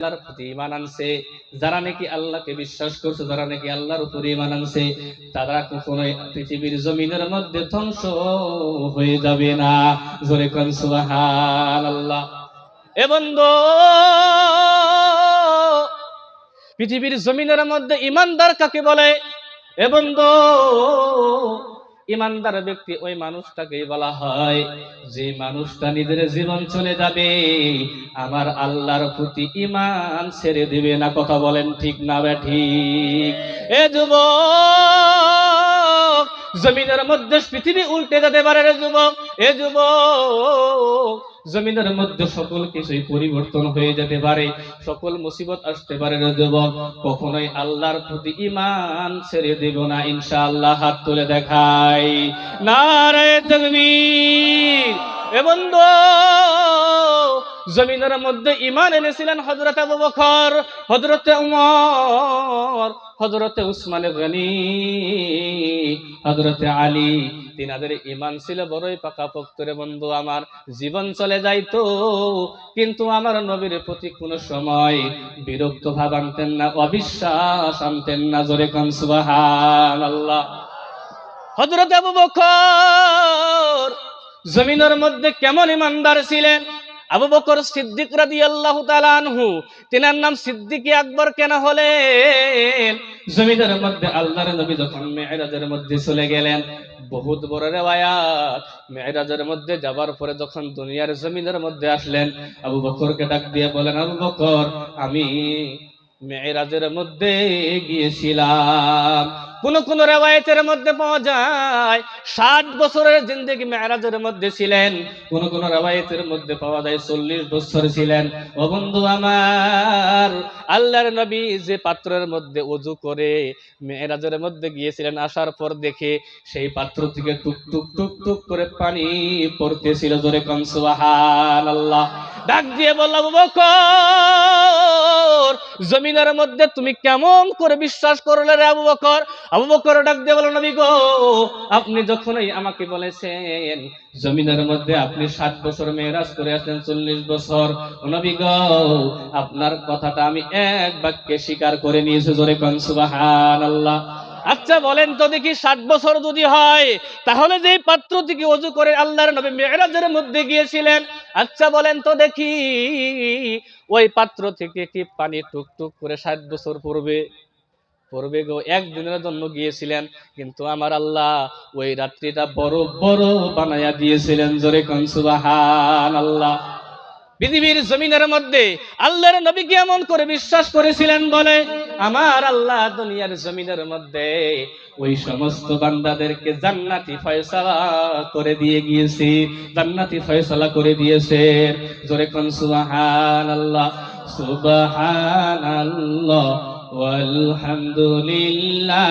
আল্লাহর প্রতি ইমান আনছে, যারা নাকি আল্লাহকে বিশ্বাস করছে, যারা নাকি আল্লাহর উপরে ইমান আনছে, তারা পৃথিবীর জমিনের মধ্যে ধ্বংস হয়ে যাবে না। জোরে সুবহানাল্লাহ। এ বন্ধু, পৃথিবীর জমিনের মধ্যে ইমানদার কাকে বলে? এ বন্ধু ইমানদার ব্যক্তি ওই মানুষটাকেই বলা হয়, যে মানুষটা নিজের জীবন চলে যাবে, আমার আল্লাহর প্রতি ইমান ছেড়ে দিবে না, কথা বলেন ঠিক না ঠিক? এ যুবক, জমিনের মধ্যে পৃথিবী উল্টে যেতে পারে রে যুবক, এ যুবক জমিনের মধ্যে সকল কিছুই পরিবর্তন হয়ে যেতে পারে, সকল মুসিবত আসতে পারে যুবক। কখনোই আল্লাহর প্রতি ইমান ছেড়ে দেব না, ইনশাআল্লাহ হাত তুলে দেখাই। নারায়ে তাকবীর। এ বন্ধু, জমিনের মধ্যে ইমান এনেছিলেন হযরত আবু বকর, হযরত উমর। হযরতে উসমান গনি, হযরতে আলী, তিনাদের ইমান ছিল বড়ই পাকাপোক্ত রে বন্ধু, আমার জীবন চলে যাইতো। কিন্তু আমার নবীর প্রতি কোনো সময় বিরক্ত ভাব আনতেন না, অবিশ্বাস আনতেন না, জোরে কান সুবহানাল্লাহ। হযরত আবু বকর, জমিনের মধ্যে কেমন ইমানদার ছিলেন? আবু বকর সিদ্দিক রাদিয়াল্লাহু তাআলা আনহু, তিনার নাম সিদ্দিকী আকবর কেন হলেন? জমিনের মধ্যে আল্লাহর নবী যখন মেরাজের মধ্যে চলে গেলেন, বহুত বড় রেওয়ায়াত। মেরাজের মধ্যে যাবার পরে যখন দুনিয়ার জমিনের মধ্যে আসলেন, আবু বকরকে ডাক দিয়ে বলেন, আবু বকর, আমি মেরাজের মধ্যে গিয়েছিলাম। কোন কোন রেওয়ায়তের মধ্যে পাওয়া যায়, ষাট বছরের জিন্দগি মেরাজের মধ্যে ছিলেন, কোন কোন রেওয়ায়তের মধ্যে পাওয়া যায় চল্লিশ বছর ছিলেন। ও বন্ধু আমার, আল্লাহর নবী যে পাত্রের মধ্যে অজু করে মেরাজের মধ্যে গিয়েছিলেন, আসার পর দেখে সেই পাত্র থেকে টুক টুক টুক টুক করে পানি পড়তেছিল। জোরে কম সুবহান আল্লাহ ডাক দিয়ে বললাম বকর জমিনের মধ্যে তুমি কেমন করে বিশ্বাস করলে রে আবু বকর আবু বকর ডাক দিয়ে বলো নবী গো, আপনি যখনই আমাকে বলেছেন জমিনের মধ্যে আপনি ষাট বছর মেয়েরাজ করে আছেন চল্লিশ বছর নবী গো, আপনার কথাটা আমি এক বাক্যে স্বীকার করে নিয়েছি, জোরে কন সুবাহান আল্লাহ আচ্ছা বলেন তো দেখি, ষাট বছর যদি হয়, তাহলে যে পাত্র থেকে অজু করে আল্লাহর নবী মেয়েরাজের মধ্যে গিয়েছিলেন আচ্ছা বলেন তো দেখি, ওই পাত্র থেকে কি পানি টুকটুক করে ষাট বছর পূর্বে পূর্বে গো একদিনের জন্য গিয়েছিলেন, কিন্তু আমার আল্লাহ ওই রাত্রিটা বড় বড় বানায়া দিয়েছিলেন। জোরে কন সুবাহান আল্লাহ পৃথিবীর জমিনের মধ্যে আল্লাহর নবীকে এমন করে বিশ্বাস করেছিলেন বলে আমার আল্লাহ দুনিয়ার জমিনের মধ্যে ওই সমস্ত বান্দাদেরকে জান্নাতি ফয়সালা করে দিয়ে গিয়েছি, জান্নাতি ফয়সালা করে দিয়েছে। জোরে কোন সুবাহান আল্লাহ সুবাহান আল্লাহ আলহামদুলিল্লাহ